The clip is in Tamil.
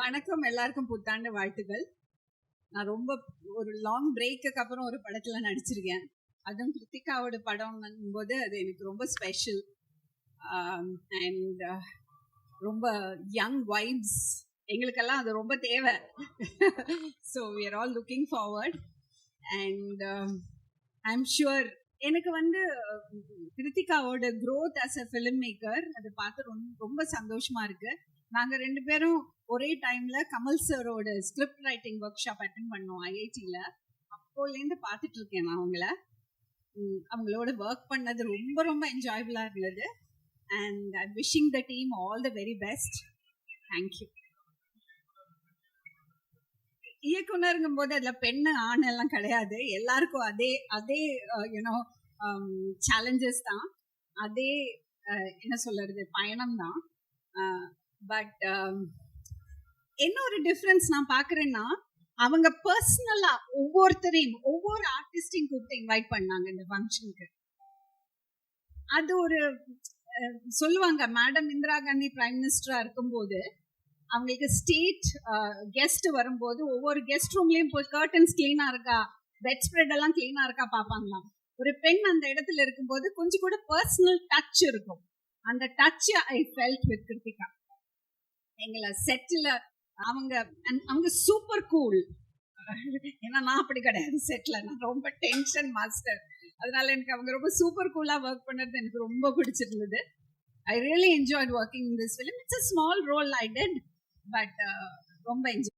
வணக்கம் எல்லாருக்கும் புத்தாண்டு வாழ்த்துக்கள். நான் ரொம்ப ஒரு லாங் பிரேக்குக்கு அப்புறம் ஒரு படத்துல நடிச்சிருக்கேன். அதுவும் கிருத்திகாவோட படம் போது அது எனக்கு ரொம்ப ஸ்பெஷல் அண்ட் ரொம்ப யங் வைப்ஸ் எங்களுக்கெல்லாம் அது ரொம்ப தேவை. So we are all looking forward and I am sure எனக்கு வந்து கிருத்திகாவோட growth as a film maker அதை பார்த்து ரொம்ப ரொம்ப சந்தோஷமா இருக்கு. நாங்க ரெண்டு பேரும் ஒரே டைம்ல கமல் சரோட script writing workshop attend பண்ணோம் ஐஐடியில் அப்போலேருந்து பார்த்துட்டு இருக்கேன் நான் அவங்கள. அவங்களோட ஒர்க் பண்ணது ரொம்ப ரொம்ப என்ஜாயபுளாக இருந்தது. And I wishing the team all the very best thank you இயக்குனருங்கும் போது அதுல பெண்ணு ஆண் எல்லாம் கிடையாது. எல்லாருக்கும் அதே அதே யூனோ சேலஞ்சஸ் um, தான். அதே என்ன சொல்றது பயணம் தான். பட் um, என்ன ஒரு டிஃப்ரென்ஸ் நான் பாக்குறேன்னா அவங்க பர்சனலா ஒவ்வொருத்தரையும் ஒவ்வொரு ஆர்டிஸ்டையும் கூப்பிட்டு இன்வைட் பண்ணாங்க இந்த ஃபங்க்ஷனுக்கு அது ஒரு சொல்லுவாங்க மேடம் இந்திரா காந்தி பிரைம் மினிஸ்டரா இருக்கும்போது அவங்களுக்கு ஸ்டேட் கெஸ்ட் வரும்போது ஒவ்வொரு கெஸ்ட் ரூம்லயும் போய் கர்டன்ஸ் கிளீனா இருக்கா பெட் ஸ்ப்ரெட் எல்லாம் கிளீனா இருக்கா பாப்பாங்களாம் ஒரு பெண் அந்த இடத்துல இருக்கும்போது கொஞ்சம் கூட பர்சனல் டச் இருக்கும். அந்த touch I felt with Krithika எங்களை செட்டில் அவங்க அவங்க சூப்பர் கூல் ஏன்னா நான் அப்படி கிடையாது செட்டில் நான் ரொம்ப டென்ஷன் மாஸ்டர் அதனால எனக்கு அவங்க ரொம்ப சூப்பர் கூலாக ஒர்க் பண்ணுறது எனக்கு ரொம்ப பிடிச்சிருந்தது. I really enjoyed working in this film it's a small role I did but ரொம்ப என்ஜாய்